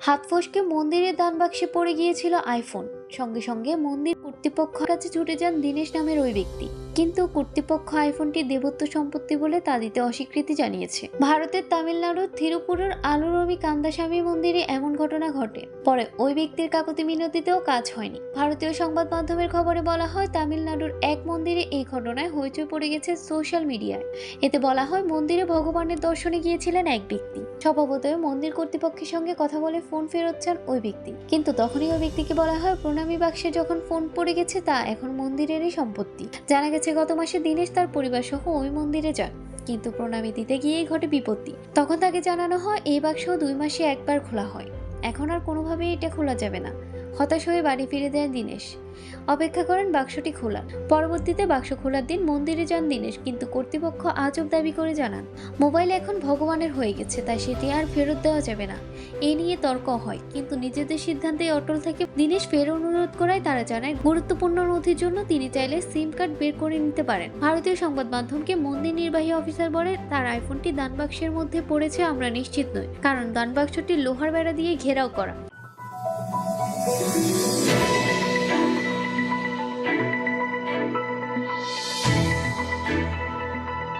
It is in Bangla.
হাত ফসকে মন্দিরের দানবাক্সে পড়ে গিয়েছিল আইফোন। সঙ্গে সঙ্গে মন্দির কর্তৃপক্ষের কাছে ছুটে যান দীনেশ নামের ওই ব্যক্তি। কিন্তু কর্তৃপক্ষ আইফোনটি দেবত্ব সম্পত্তি বলে তা দিতে অস্বীকৃতি জানিয়েছে। ভারতের তামিলনাড়ুর থিরুপুরের আলুরবি কান্দাস্বামী মন্দিরে এমন ঘটনা ঘটে। পরে ওই ব্যক্তির কাকতি মিনতিতেও কাজ হয়নি। ভারতীয় সংবাদ মাধ্যমের খবরে বলা হয়, তামিলনাড়ুর এক মন্দিরে এই ঘটনায় হইচই পড়ে গেছে সোশ্যাল মিডিয়ায়। এতে বলা হয়, মন্দিরে ভগবানের দর্শনে গিয়েছিলেন এক ব্যক্তি। স্বভাবতই মন্দির কর্তৃপক্ষের সঙ্গে কথা বলে ফোন ফেরত চান ওই ব্যক্তি। কিন্তু তখনই ওই ব্যক্তিকে বলা হয় প্রণামী বাক্সে যখন ফোন পড়ে গেছে, তা এখন মন্দিরেরই সম্পত্তি। জানা গেছে, গত মাসে দিনেশ তার পরিবার সহ ওই মন্দিরে যান কিন্তু প্রণামী দিতে গিয়েই ঘটে বিপত্তি। তখন তাকে জানানো হয়, এই বাক্স দুই মাসে একবার খোলা হয়। এখন আর কোনোভাবেই এটা খোলা যাবে না। হতাশ হয়ে বাড়ি ফিরে দেন দীনেশ। অপেক্ষা করেন বাক্সটি খোলা পরবর্তীতে বাক্স খোলার দিন মন্দিরে যান দীনেশ, কিন্তু কর্তৃপক্ষ আজব দাবি করে জানান, মোবাইল এখন ভগবানের হয়ে গেছে, তাই সেটি আর ফেরত দেওয়া যাবে না। এ নিয়ে তর্ক হয়, কিন্তু নিজেদের সিদ্ধান্তে অটল থেকে দীনেশ ফের অনুরোধ করায় তারা জানায়, গুরুত্বপূর্ণ নথির জন্য তিনি চাইলে সিম কার্ড বের করে নিতে পারেন। ভারতীয় সংবাদ মাধ্যমকে মন্দির নির্বাহী অফিসার বলে তার আইফোনটি দানবাক্সের মধ্যে পড়েছে, আমরা নিশ্চিত নই। কারণ দানবাক্সটি লোহার বেড়া দিয়ে ঘেরাও করা। Thank you.